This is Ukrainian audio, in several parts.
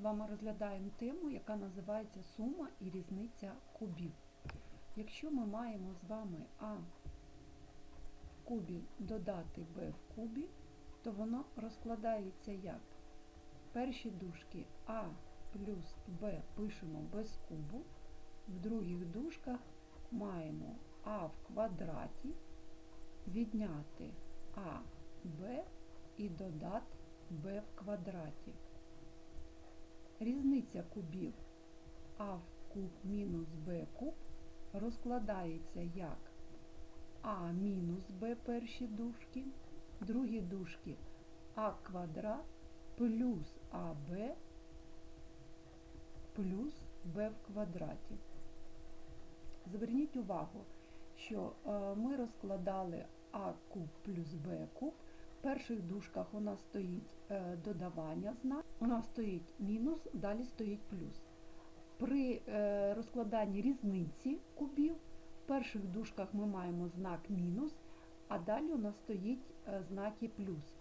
з вами розглядаємо тему, яка називається сума і різниця кубів. Якщо ми маємо з вами А в кубі додати Б в кубі, то воно розкладається як? Перші дужки А плюс Б пишемо без кубу, в других дужках маємо А в квадраті, відняти А Б і додати Б в квадраті. Різниця кубів А в куб мінус Б куб розкладається як А мінус Б перші дужки, другі дужки А квадрат плюс АБ плюс Б в квадраті. Зверніть увагу, що е, ми розкладали А куб плюс Б куб. В перших дужках у нас стоїть е, додавання знак, у нас стоїть мінус, далі стоїть плюс. При е, розкладанні різниці кубів в перших дужках ми маємо знак мінус, а далі у нас стоїть е, знаки плюс.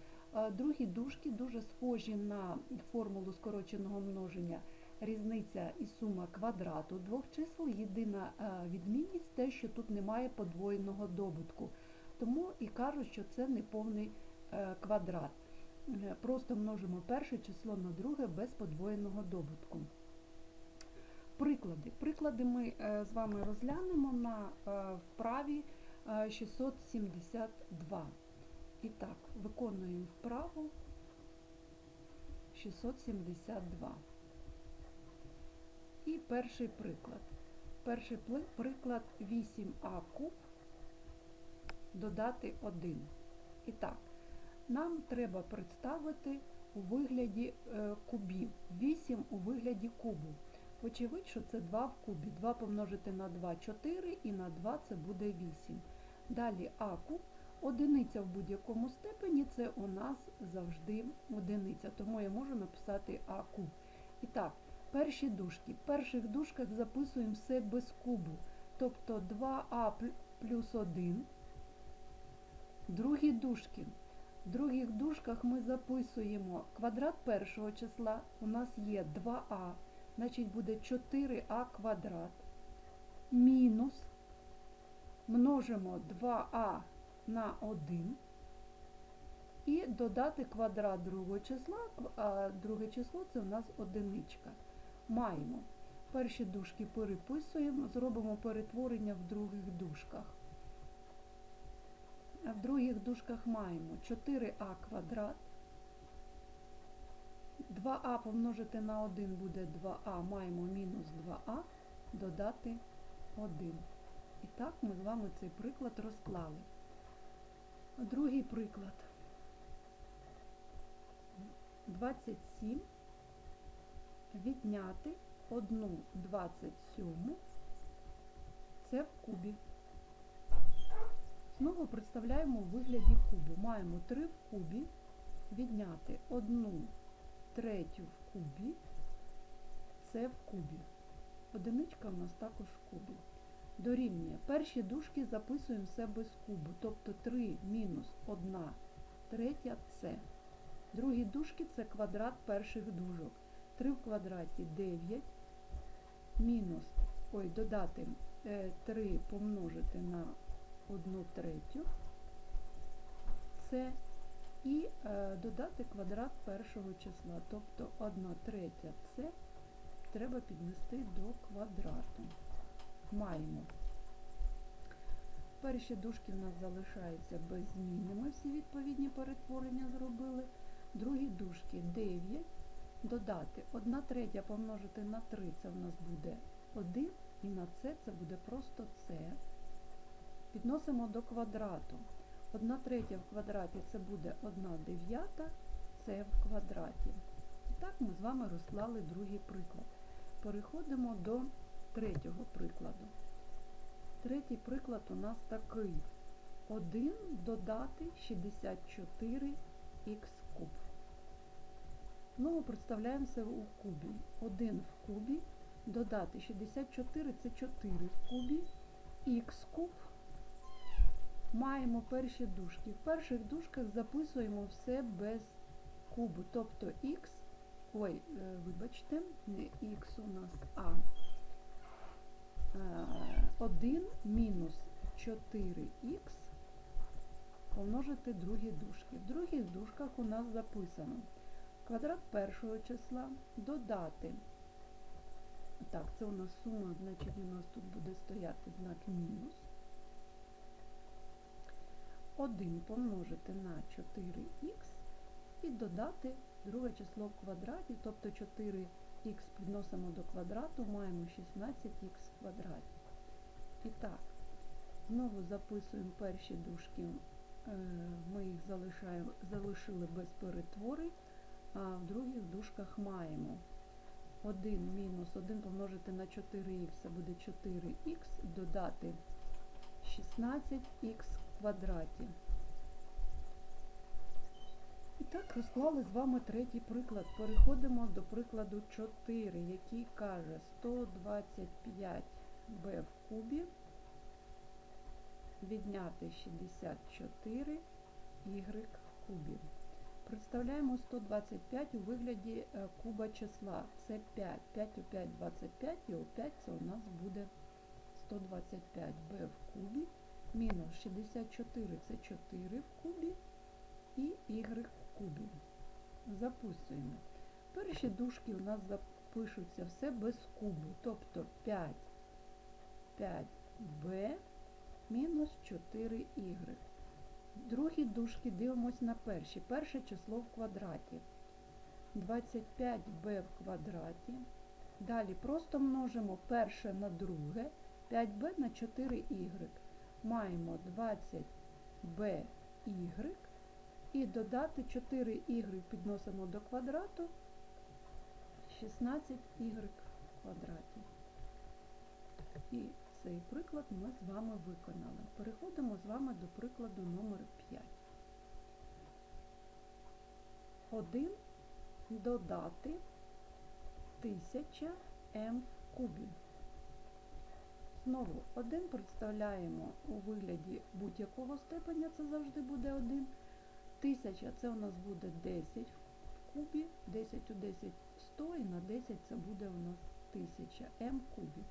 Другі дужки дуже схожі на формулу скороченого множення різниця і сума квадрату двох чисел. Єдина відмінність те, що тут немає подвоєного добутку. Тому і кажуть, що це неповний квадрат. Е, Просто множимо перше число на друге без подвоєного добутку. Приклади. Приклади ми е, з вами розглянемо на е, вправі е, 672. І так, виконуємо вправу 672. І перший приклад. Перший приклад 8а куб додати 1. І так, нам треба представити у вигляді е, кубів. 8 у вигляді кубу. Очевидь, що це 2 в кубі. 2 помножити на 2 4 і на 2 це буде 8. Далі а куб. Одиниця в будь-якому степені це у нас завжди одиниця. Тому я можу написати а куб. І так, перші дужки. В перших дужках записуємо все без кубу. Тобто 2а плюс 1. Другі дужки. В других дужках ми записуємо квадрат першого числа. У нас є 2а, значить буде 4а квадрат. Мінус множимо 2а на 1 і додати квадрат другого числа, а друге число це у нас одиничка. Маємо. Перші дужки переписуємо, зробимо перетворення в других дужках. А В других дужках маємо 4а квадрат. 2а помножити на 1 буде 2а, маємо мінус 2а, додати 1. І так ми з вами цей приклад розклали. Другий приклад. 27 відняти 1 27 це в кубі. Знову представляємо у вигляді кубу. Маємо 3 в кубі, відняти 1 третю в кубі, це в кубі. Одиничка у нас також в кубі. Дорівнює. Перші дужки записуємо все без кубу, тобто 3 мінус 1 третя це. Другі дужки це квадрат перших дужок. 3 в квадраті 9, мінус, ой, додати 3 помножити на 1 третю, це і е, додати квадрат першого числа, тобто 1 третя це треба піднести до квадрату. Маємо. Перші дужки в нас залишаються без зміни, ми всі відповідні перетворення зробили. Другі дужки 9, додати 1 третя помножити на 3, це в нас буде 1, і на це це буде просто це. Підносимо до квадрату. 1 третя в квадраті це буде 1 дев'ята, це в квадраті. І так ми з вами розклали другий приклад. Переходимо до третього прикладу. Третій приклад у нас такий. 1 додати 64х куб. Знову представляємо це у кубі. 1 в кубі додати 64 це 4 в кубі, х куб. Маємо перші дужки. В перших дужках записуємо все без кубу, тобто х ой, е, вибачте, не х у нас, а е, 1 мінус 4х помножити другі дужки. В других дужках у нас записано квадрат першого числа додати. Так, це у нас сума, значить у нас тут буде стояти знак мінус. 1 помножити на 4х і додати друге число в квадраті, тобто 4х підносимо до квадрату, маємо 16х в квадраті. І так, знову записуємо перші дужки, е, ми їх залишили без перетворень, а в других дужках маємо 1 мінус 1 помножити на 4х це буде 4х, додати 16х в квадраті. І так, розклали з вами третій приклад. Переходимо до прикладу 4, який каже 125b в кубі відняти 64 y в кубі. Представляємо 125 у вигляді е, куба числа. Це 5. 5 у 5 25 і у 5 це у нас буде 125b в кубі. Мінус 64 це 4 в кубі і y в кубі. Записуємо. Перші дужки у нас запишуться все без кубу, тобто 5 5b мінус 4y. Другі дужки дивимось на перші. Перше число в квадраті. 25b в квадраті. Далі просто множимо перше на друге. 5b на 4y. Маємо 20b. І додати 4y підносимо до квадрату. 16y в квадраті. І цей приклад ми з вами виконали. Переходимо з вами до прикладу номер 5. 1 додати 1000 м в кубі. Знову 1 представляємо у вигляді будь-якого степеня, це завжди буде 1. 1000 це у нас буде 10 в кубі, 10 у 10 100 і на 10 це буде у нас 1000 м кубі.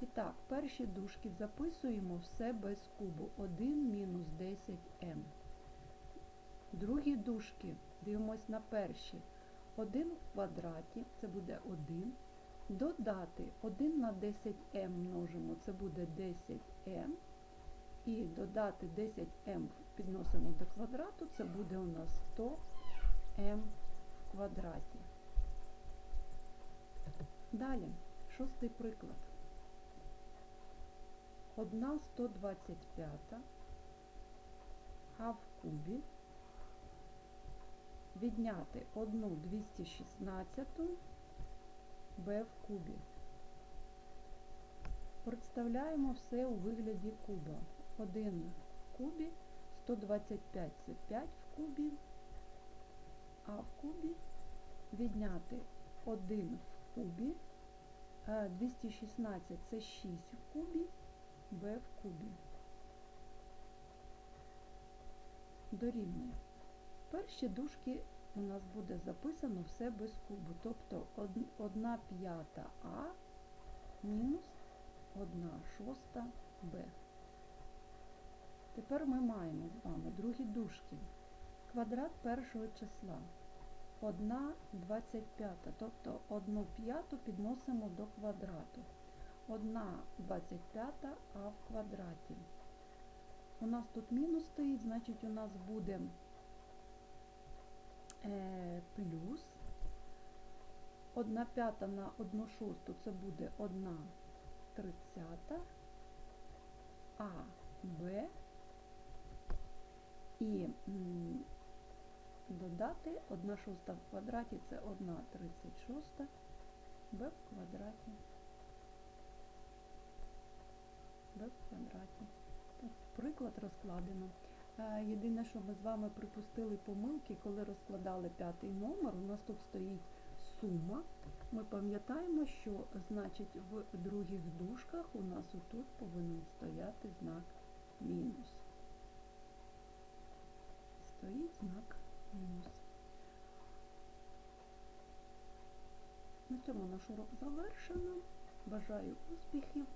І так, перші дужки записуємо все без кубу. 1 мінус 10м. Другі дужки, дивимось на перші. 1 в квадраті, це буде 1. Додати 1 на 10м множимо, це буде 10м. І додати 10м підносимо до квадрату, це буде у нас 100м в квадраті. Далі, шостий приклад. 1 125 а в кубі відняти 1 216 b в кубі. Представляємо все у вигляді куба. 1 в кубі, 125 це 5 в кубі, а в кубі відняти 1 в кубі, 216 це 6 в кубі, b в кубі. Дорівнює. Перші дужки у нас буде записано все без кубу, тобто 1 п'ята А мінус 1 шоста Б. Тепер ми маємо з вами другі дужки. Квадрат першого числа. 1 25, тобто 1 п'яту підносимо до квадрату. 1 25 а в квадраті. У нас тут мінус стоїть, значить у нас буде плюс 1 п'ята на 1 шосту це буде 1 тридцята, а Б і додати 1 шоста в квадраті це 1 36, Б в квадраті. b в квадраті. Приклад розкладено. Єдине, що ми з вами припустили помилки, коли розкладали п'ятий номер, у нас тут стоїть сума. Ми пам'ятаємо, що значить в других дужках у нас отут повинен стояти знак мінус. Стоїть знак мінус. На цьому наш урок завершено. Бажаю успіхів!